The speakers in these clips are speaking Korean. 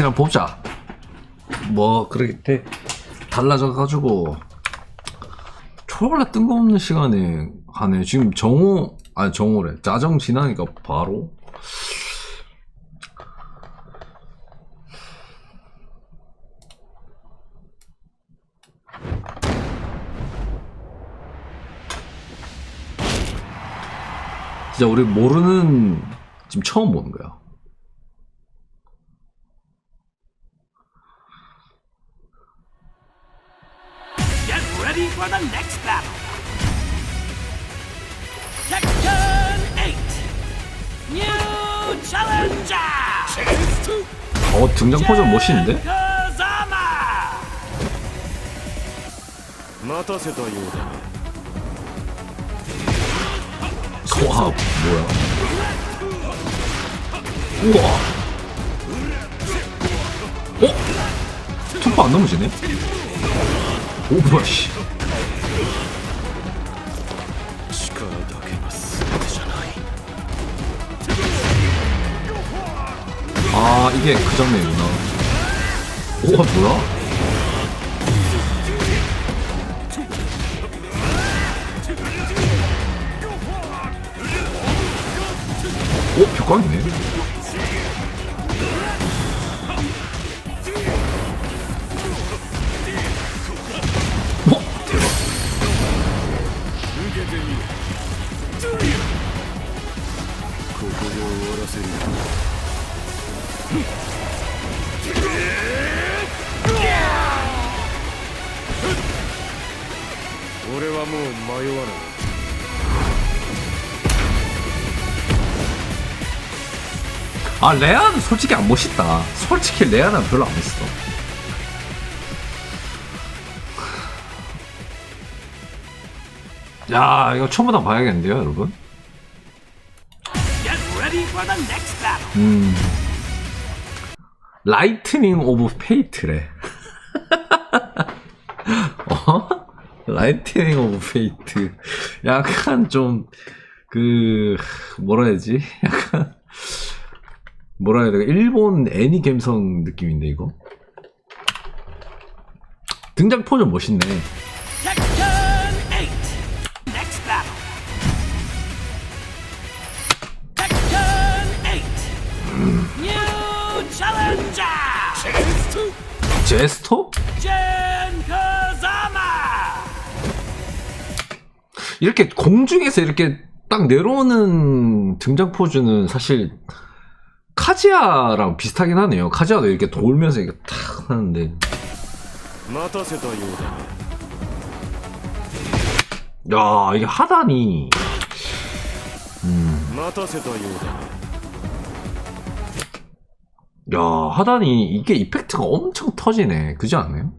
시간 보자. 뭐 그렇게 달라져가지고 초월라 뜬금없는 시간에 하네. 지금 정오 아니 정오래. 짜정 지나니까 바로 진짜 우리 모르는 지금 처음 보는 거야. for the next battle. Tekken 8. New challenger. 어 등장 포즈 멋있는데? Kazama. 待たせたようだ 와 뭐야? 우와. 어? 투파 안 넘어지네? 오 뭐야 씨. 아 이게 그 장면이구나. 오 뭐야? 오 벽광이네. 아 레아는 솔직히 안 멋있다. 솔직히 레아는 별로 안 멋있어. 야 이거 처음부터 봐야겠는데요, 여러분? 음. 라이트닝 오브 페이트래. 어? 라이트닝 오브 페이트. 약간 좀, 그, 뭐라 해야지? 약간, 뭐라 해야 돼? 일본 애니 감성 느낌인데, 이거? 등장 포즈 멋있네. Tekken 8. Next battle. Tekken 8. New challenger. 제스토? 이렇게 공중에서 이렇게 딱 내려오는 등장 포즈는 사실 카지아랑 비슷하긴 하네요. 카지아도 이렇게 돌면서 이렇게 탁 하는데. 야 이게 하다니. 음. 야 하다니 이게 이펙트가 엄청 터지네. 그지 않나요?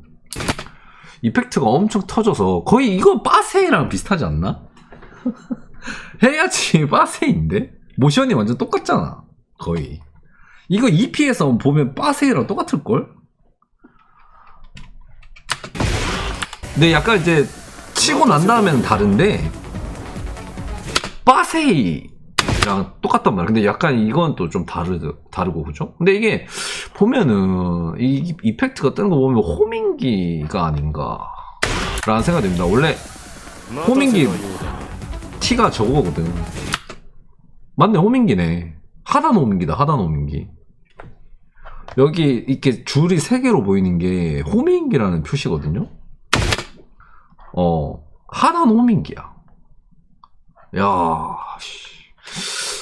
이펙트가 엄청 터져서 거의 이거 빠세랑 비슷하지 않나? 해야지 빠세인데 모션이 완전 똑같잖아. 거의. 이거 EP에서 보면 빠세이랑 똑같을걸? 근데 약간 이제 치고 난 다음에는 다른데 빠세이랑 똑같단 말이야. 근데 약간 이건 또좀 다르고 그죠? 근데 이게 보면은 이 이펙트가 뜨는 거 보면 호밍기가 아닌가 라는 생각이 듭니다. 원래 호밍기 티가 저거거든. 맞네 호밍기네. 하단 호밍기다 하단 호밍기. 여기 이렇게 줄이 세 개로 보이는 게 호밍기라는 표시거든요. 어, 하단 호밍기야. 야, 씨.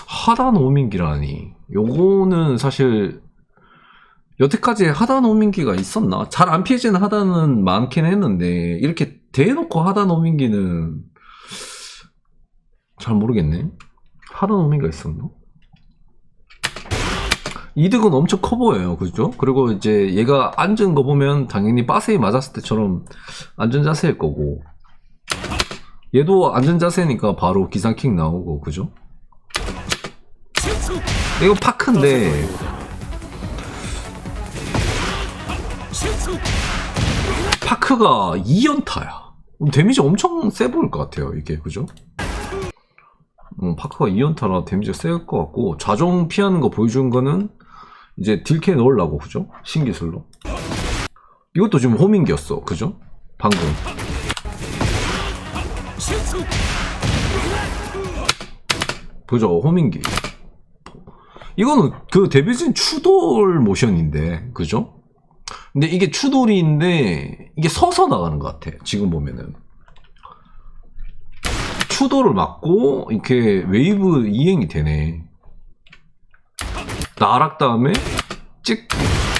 하단 호밍기라니. 요거는 사실 여태까지 하단 호밍기가 있었나? 잘 안 피해지는 하단은 많긴 했는데 이렇게 대놓고 하단 호밍기는 잘 모르겠네. 하단 호밍기가 있었나? 이득은 엄청 커 보여요. 그죠? 그리고 이제 얘가 앉은 거 보면 당연히 빠세이 맞았을 때처럼 앉은 자세일 거고. 얘도 앉은 자세니까 바로 기상킥 나오고, 그죠? 이거 파크인데, 파크가 2연타야. 데미지 엄청 세 보일 것 같아요, 이게, 그죠? 어, 파크가 2연타라 데미지가 셀것 같고, 자종 피하는 거 보여준 거는 이제 딜캐 넣으려고 그죠? 신기술로. 이것도 지금 호밍기였어. 그죠? 방금. 그죠? 호밍기. 이거는 그 데뷔진 추돌 모션인데, 그죠? 근데 이게 추돌인데, 이게 서서 나가는 것 같아. 지금 보면은. 추돌을 맞고, 이렇게 웨이브 이행이 되네. 나락 다음에, 찍,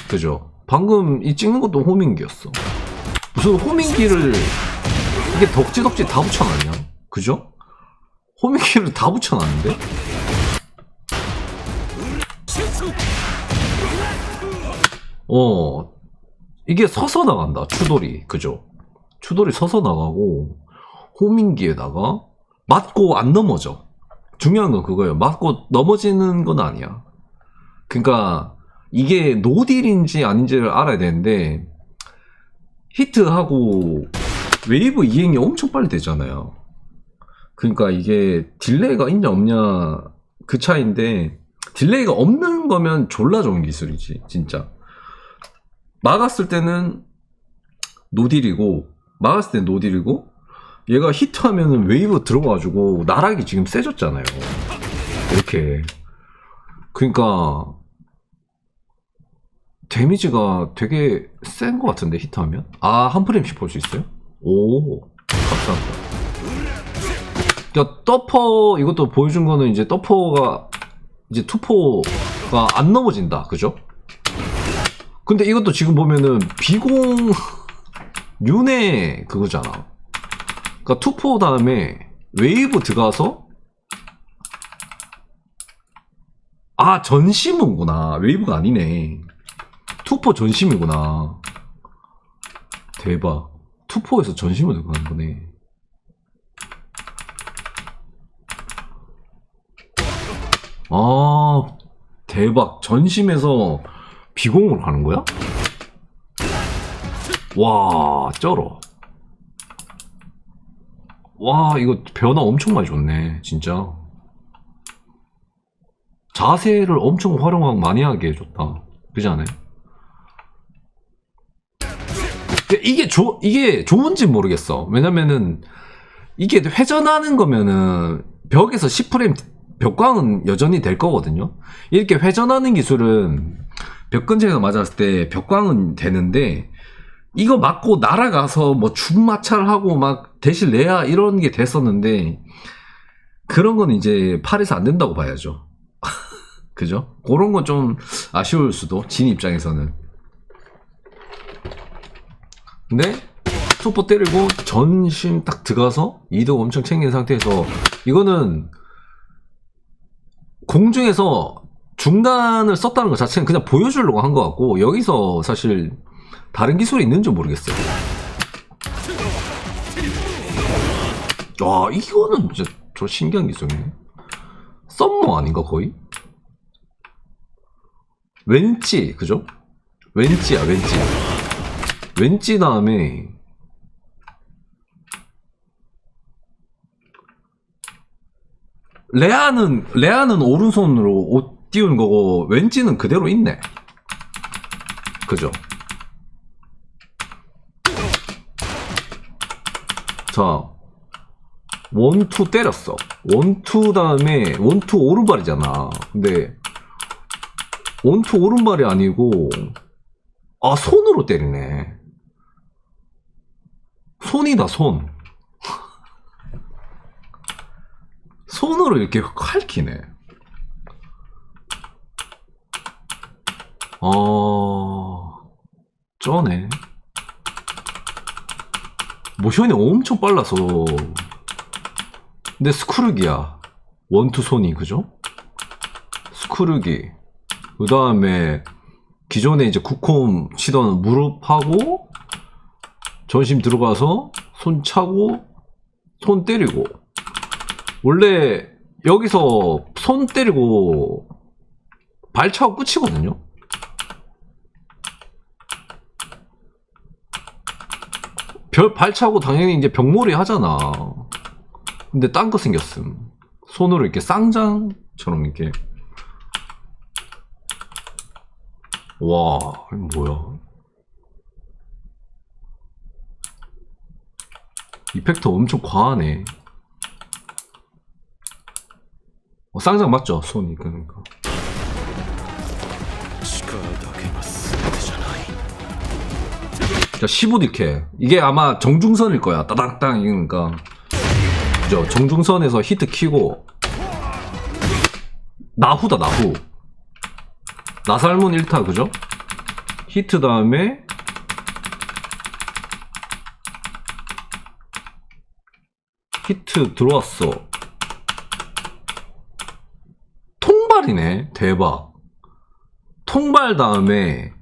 그죠? 방금 이 찍는 것도 호밍기였어. 무슨 호밍기를, 이게 덕지덕지 다 붙여놨냐? 그죠? 호밍기를 다 붙여놨는데? 어, 이게 서서 나간다, 추돌이. 그죠? 추돌이 서서 나가고, 호밍기에다가, 맞고 안 넘어져. 중요한 건 그거예요. 맞고 넘어지는 건 아니야. 그러니까, 이게 노딜인지 아닌지를 알아야 되는데, 히트하고, 웨이브 이행이 엄청 빨리 되잖아요. 그러니까 이게 딜레이가 있냐 없냐 그 차이인데 딜레이가 없는 거면 졸라 좋은 기술이지 진짜. 막았을 때는 노딜이고 막았을 땐 노딜이고 얘가 히트하면은 웨이브 들어가가지고 나락이 지금 세졌잖아요. 이렇게. 그러니까 데미지가 되게 센 것 같은데 히트하면? 아 한 프레임씩 볼 수 있어요? 오 감사합니다. 그러니까 더퍼 이것도 보여준 거는 이제 더퍼가 이제 투포가 안 넘어진다 그죠? 근데 이것도 지금 보면은 비공 윤의 그거잖아. 그러니까 투포 다음에 웨이브 들어가서 아 전심은구나. 웨이브가 아니네 투포 전심이구나 대박 투포에서 전심을 들어가는 거네 아, 대박. 전심에서 비공으로 가는 거야? 와, 쩔어. 와, 이거 변화 엄청 많이 줬네, 진짜. 자세를 엄청 활용하고 많이 하게 해줬다. 그지 않아요? 이게 조, 이게 좋은지 모르겠어. 왜냐면은, 이게 회전하는 거면은, 벽에서 10프레임 벽광은 여전히 될 거거든요. 이렇게 회전하는 기술은 벽 근처에서 맞았을 때 벽광은 되는데 이거 맞고 날아가서 뭐 중마찰 하고 막 대실 내야 이런 게 됐었는데 그런 건 이제 팔에서 안 된다고 봐야죠. 그죠? 그런 건 좀 아쉬울 수도 진 입장에서는. 근데 투포 때리고 전심 딱 들어가서 이득 엄청 챙긴 상태에서 이거는 공중에서 중단을 썼다는 것 자체는 그냥 보여주려고 한 것 같고 여기서 사실 다른 기술이 있는지 모르겠어요. 와 이거는 진짜 저 신기한 기술이네. 썸머 아닌가 거의? 왠지 그죠? 왠지야 왠지. 왠지 다음에 레아는 레아는 오른손으로 옷 띄운 거고 왠지는 그대로 있네. 그죠? 자, 원투 때렸어. 원투 다음에 원투 오른발이잖아. 근데 원투 오른발이 아니고 아 손으로 때리네. 손이다 손. 손으로 이렇게 칼키네. 어, 쩌네. 모션이 엄청 빨라서. 근데 스크루기야. 원투 손이, 그죠? 스크루기. 그 다음에, 기존에 이제 국홈 치던 무릎하고, 전심 들어가서, 손 차고, 손 때리고. 원래 여기서 손 때리고 발 차고 끝이거든요. 별, 발 차고 당연히 이제 병몰이 하잖아. 근데 딴 거 생겼음. 손으로 이렇게 쌍장처럼 이렇게. 와, 이거 뭐야? 이펙터 엄청 과하네. 어, 쌍장 맞죠? 손이 그러니까. 자 15DK 이게 아마 정중선일 거야. 따닥땅 이러니까. 그죠? 정중선에서 히트 키고. 나후다 나후. 나살문 1타 그죠? 히트 다음에 히트 들어왔어. 통발이네. 대박. 통발 다음에.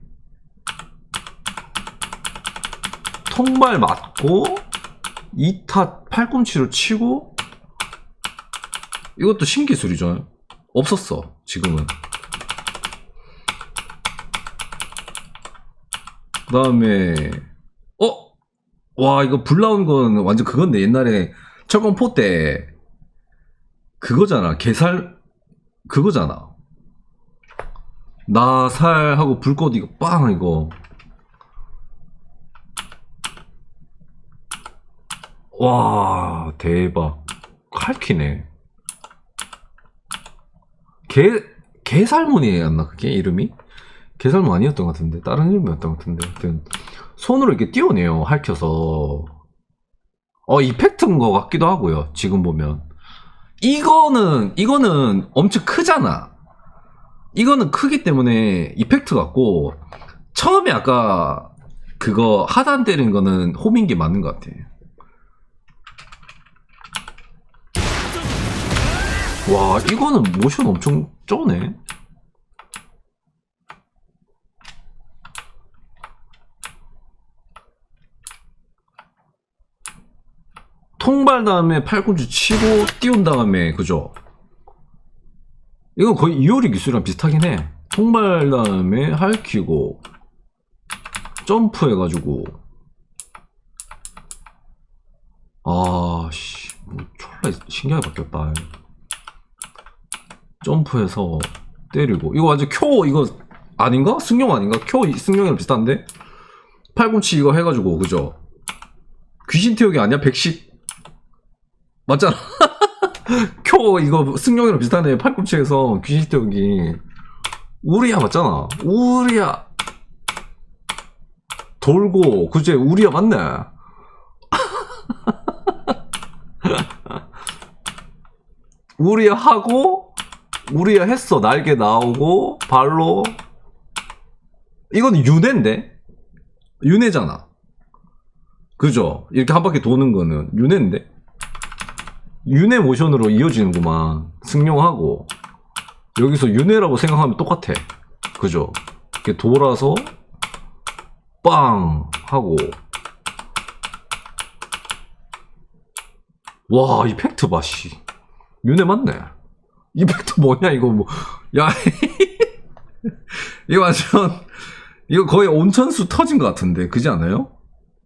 통발 맞고 2타 팔꿈치로 치고 이것도 신기술이죠. 없었어 지금은. 그 다음에 어? 와 이거 불 나온 건 완전 그건데 옛날에 철권포 때 그거잖아. 개살 그거잖아. 나살하고 불꽃 이거 빵 이거. 와 대박. 칼키네. 개 개살문이었나 그게 이름이? 개살문 아니었던 것 같은데. 다른 이름이었던 것 같은데. 하여튼 손으로 이렇게 띄워내요. 할켜서 어 이펙트인 것 같기도 하고요 지금 보면. 이거는 이거는 엄청 크잖아. 이거는 크기 때문에 이펙트 같고 처음에 아까 그거 하단 때리는 거는 홈인 게 맞는 것 같아. 와 이거는 모션 엄청 쩌네 통발 다음에 팔꿈치 치고 띄운 다음에 그죠 이건 거의 이효리 기술이랑 비슷하긴 해 통발 다음에 할퀴고 점프 해가지고 아씨 뭐 졸라 신기하게 바뀌었다 점프해서 때리고 이거 완전 쿄 이거 아닌가? 승용 아닌가? 쿄 승용이랑 비슷한데? 팔꿈치 이거 해가지고 그죠? 귀신 태우기 아니야? 백식 맞잖아. 쿄 이거 승용이랑 비슷하네. 팔꿈치에서 귀신 태우기. 우리야 맞잖아. 우리야. 돌고 그제 우리야 맞네. 우리야 하고 우리야 했어. 날개 나오고 발로. 이건 윤회인데? 윤회잖아. 그죠? 이렇게 한 바퀴 도는 거는 윤회인데 윤회 모션으로 이어지는구만. 승용하고. 여기서 윤회라고 생각하면 똑같아. 그죠? 이렇게 돌아서 빵 하고. 와 이펙트 봐씨. 윤회 맞네. 이펙트 뭐냐 이거 뭐야 이거 완전 이거 거의 온천수 터진 것 같은데. 그지 않아요?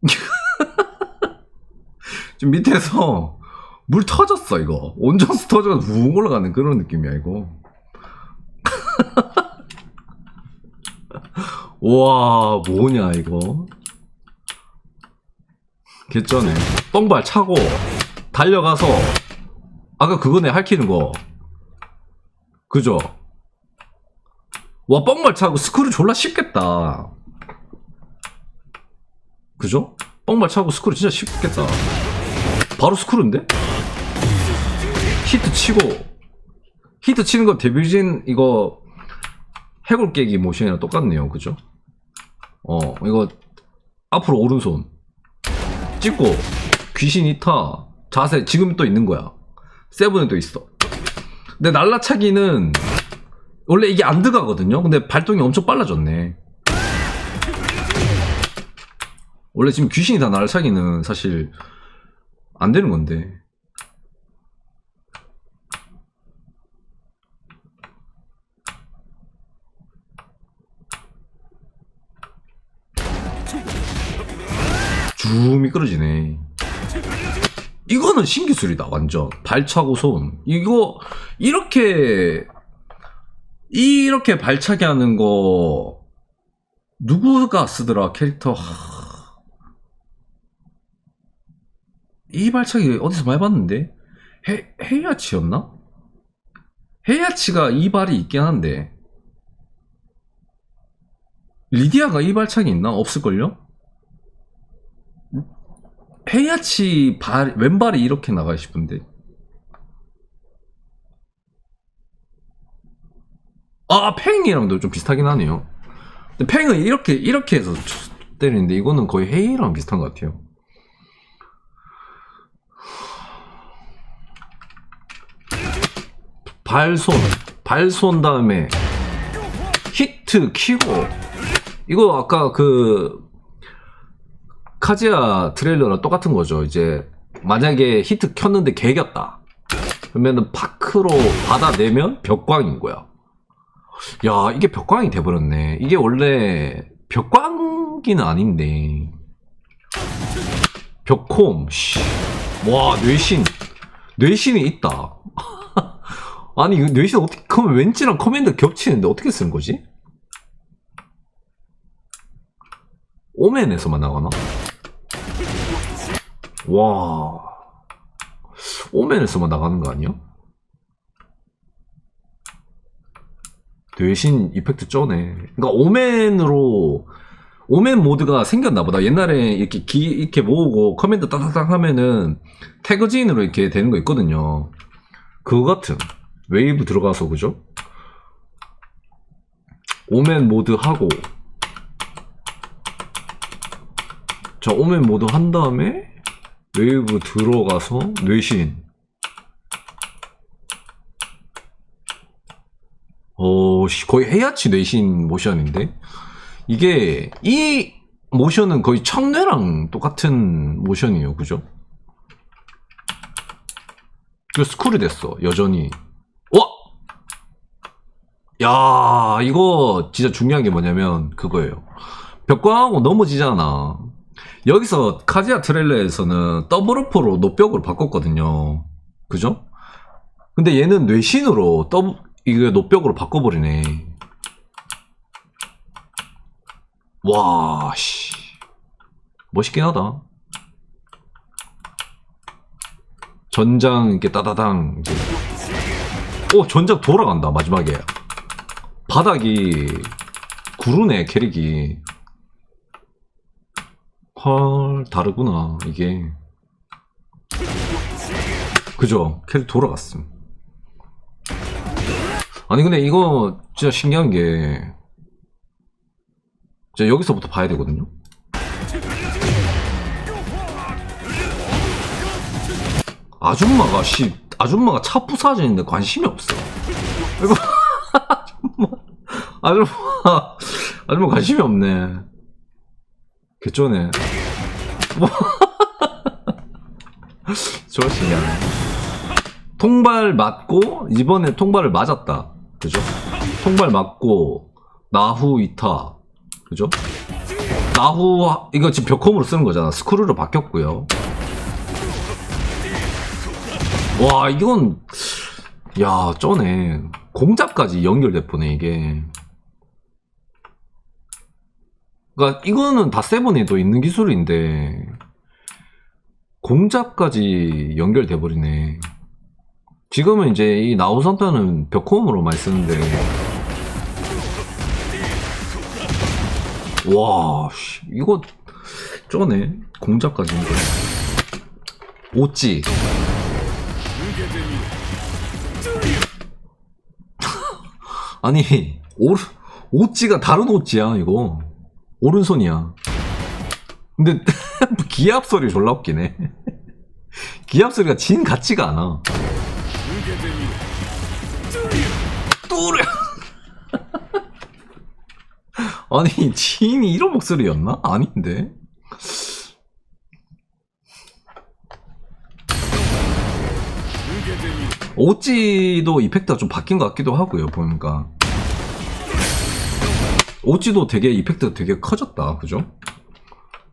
지금 밑에서 물 터졌어 이거. 온천수 터져서 붕 올라가는 그런 느낌이야 이거. 와 뭐냐 이거. 개쩌네. 똥발 차고 달려가서 아까 그거네 할키는 거. 그죠? 와 뻥발 차고 스크류 졸라 쉽겠다. 그죠? 뻥발 차고 스크류 진짜 쉽겠다. 바로 스크류인데? 히트 치고 히트 치는 거 데뷔진 이거 해골 깨기 모션이랑 똑같네요. 그죠? 어 이거 앞으로 오른손 찍고 귀신 이타 자세 지금 또 있는 거야. 세븐에 또 있어. 근데 날라차기는 원래 이게 안 들어가거든요. 근데 발동이 엄청 빨라졌네. 원래 지금 귀신이 다 날라차기는 사실 안 되는 건데 쭉 미끄러지네. 이거는 신기술이다 완전. 발차고 손 이거 이렇게 이렇게 발차기 하는 거 누구가 쓰더라 캐릭터? 하... 이 발차기 어디서 많이 봤는데? 해, 헤이아치였나? 헤이아치가 이 발이 있긴 한데. 리디아가 이 발차기 있나? 없을걸요? 헤이아치 발, 왼발이 이렇게 나가 싶은데. 아 팽이랑도 좀 비슷하긴 하네요. 근데 팽은 이렇게 이렇게 해서 쳐- 때리는데 이거는 거의 헤이랑 비슷한 것 같아요. 발손 발손 다음에 히트 키고. 이거 아까 그 카지아 트레일러랑 똑같은 거죠. 이제 만약에 히트 켰는데 개겼다. 그러면은 파크로 받아내면 벽광인 거야. 야, 이게 벽광이 돼버렸네. 이게 원래 벽광기는 아닌데. 벽콤, 씨. 와, 뇌신. 뇌신이 있다. 아니, 뇌신 어떻게, 그러면 왠지랑 커맨드 겹치는데 어떻게 쓰는 거지? 오멘에서만 나가나? 와. 오멘에서만 나가는 거 아니야? 대신 이펙트 쩌네. 그러니까 오멘으로 오멘 모드가 생겼나 보다. 옛날에 이렇게 기 이렇게 모으고 커맨드 따닥따닥 하면은 태그진으로 이렇게 되는 거 있거든요. 그거 같은 웨이브 들어가서 그죠? 오멘 모드 하고 자 오멘 모드 한 다음에 웨이브 들어가서 뇌신 어, 씨, 거의 헤야치 뇌신 모션인데? 이게, 이 모션은 거의 청뇌랑 똑같은 모션이에요. 그죠? 그 스쿨이 됐어. 여전히. 와! 야, 이거 진짜 중요한 게 뭐냐면, 그거예요. 벽광하고 넘어지잖아. 여기서 카지아 트레일러에서는 더블어퍼로 노벽으로 바꿨거든요. 그죠? 근데 얘는 뇌신으로 더블, 이게 노벽으로 바꿔버리네. 와, 씨. 멋있긴 하다. 전장 이렇게 따다당. 이제. 오, 전장 돌아간다, 마지막에. 바닥이 구르네, 캐릭이. 헐, 다르구나, 이게. 그죠? 캐릭 돌아갔음. 아니 근데 이거 진짜 신기한 게 진짜 여기서부터 봐야 되거든요. 아줌마가 씨 아줌마가 차 부사지는데 관심이 없어. 아줌마 아줌마 아줌마 관심이 없네. 개쩌네. 뭐 신기하네. 통발 맞고 이번에 통발을 맞았다. 그죠? 통발 맞고 나후 이타. 그죠? 나후 하- 이거 지금 벽홈으로 쓰는 거잖아. 스크루로 바뀌었고요. 와 이건 야 쩌네. 공작까지 연결돼 보네 이게. 그러니까 이거는 다 세븐에도 있는 기술인데 공작까지 연결돼 버리네. 지금은 이제 이 나우산타는 벽홈으로 많이 쓰는데. 와 씨, 이거 쩌네 공작까지. 인데 오찌. 아니 오, 오찌가 다른 오찌야 이거 오른손이야. 근데 기압 소리 졸라 웃기네. 기압 소리가 진 같지가 않아. 뚜르 아니 지인이 이런 목소리였나? 아닌데. 오찌도 이펙트가 좀 바뀐 것 같기도 하고요 보니까 오지도 되게 이펙트가 되게 커졌다 그죠?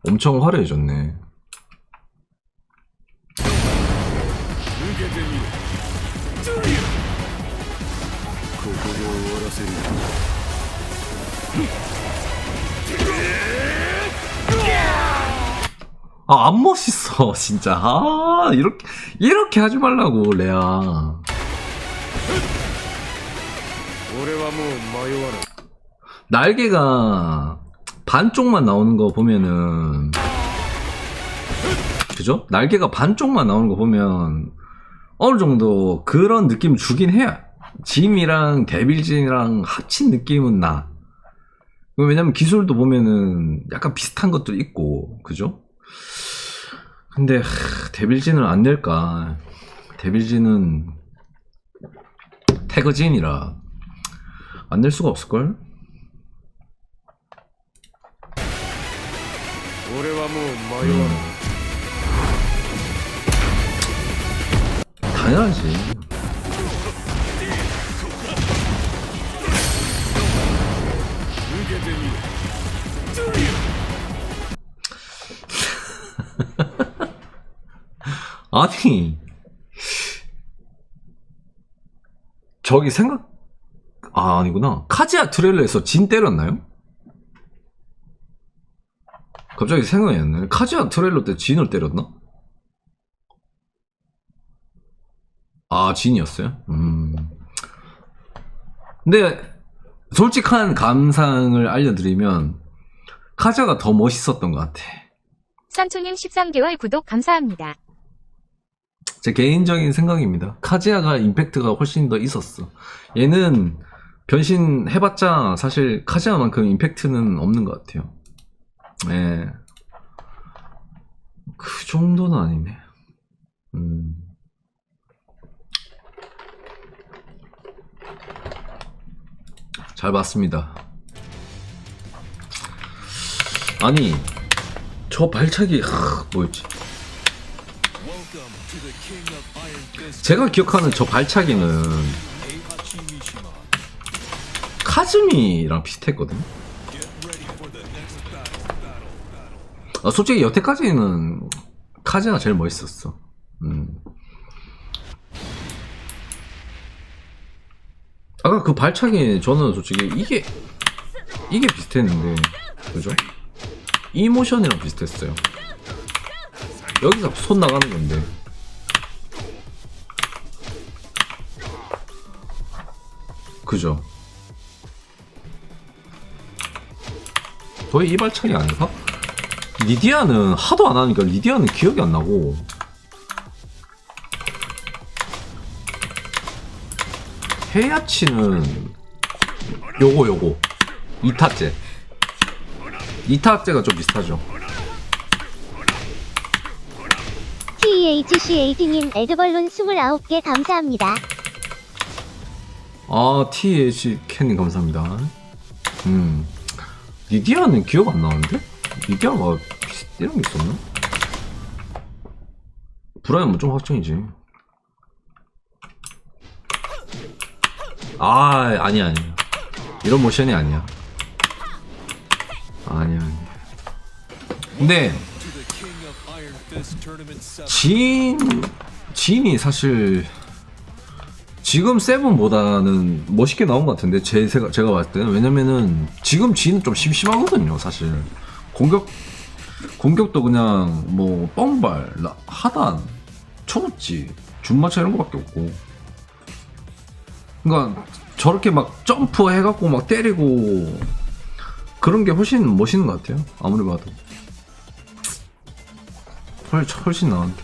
엄청 화려해졌네 아, 안 멋있어, 진짜. 아, 이렇게, 이렇게 하지 말라고, 레아. 날개가 반쪽만 나오는 거 보면은 그죠? 날개가 반쪽만 나오는 거 보면 어느 정도 그런 느낌 주긴 해요. 짐이랑 데빌진이랑 합친 느낌은 나. 왜냐면 기술도 보면은 약간 비슷한 것도 있고, 그죠? 근데 하, 데빌진을 안 낼까? 데빌진은 태그진이라 안 낼 수가 없을걸? 俺はもう迷わない 당연하지. 아니, 저기 생각, 아, 아니구나. 카지아 트레일러에서 진 때렸나요? 갑자기 생각이 안 나네. 카지아 트레일러 때 진을 때렸나? 아, 진이었어요? 음. 근데, 솔직한 감상을 알려드리면, 카자가 더 멋있었던 것 같아. 선초님 13개월 구독 감사합니다. 제 개인적인 생각입니다. 카지아가 임팩트가 훨씬 더 있었어. 얘는 변신해봤자 사실 카지아만큼 임팩트는 없는 것 같아요. 예. 그 정도는 아니네. 음. 잘 봤습니다. 아니, 저 발차기, 하, 뭐였지? 제가 기억하는 저 발차기는 카즈미랑 비슷했거든요. 아, 솔직히 여태까지는 카즈가 제일 멋있었어. 음. 아까 그 발차기 저는 솔직히 이게 이게 비슷했는데 그죠? 이 모션이랑 비슷했어요. 여기서 손 나가는 건데. 그죠? 거의 이발차기 아닌가? 리디아는 하도 안 하니까 리디아는 기억이 안 나고. 헤야치는 요거 요거. 이타째. 이타째가 좀 비슷하죠. THCAT님 에드벌룬 29개 감사합니다. 아 TH 캔님 감사합니다. 음. 리디아는 기억 안 나는데? 리디아가 비슷- 이런 게 있었나? 브라이언은 좀 확정이지. 아 아니야 아니야. 이런 모션이 아니야. 아니야 아니야. 근데 진 진이 사실 지금 세븐보다는 멋있게 나온 것 같은데 제 생각 제가 봤을 때는. 왜냐면은 지금 진은 좀 심심하거든요 사실 공격 공격도 그냥 뭐 뻥발 라- 하단 초급지 준마차 이런 거밖에 없고. 그러니까 저렇게 막 점프 해갖고 막 때리고 그런 게 훨씬 멋있는 것 같아요. 아무리 봐도. 훨- 훨씬 나은데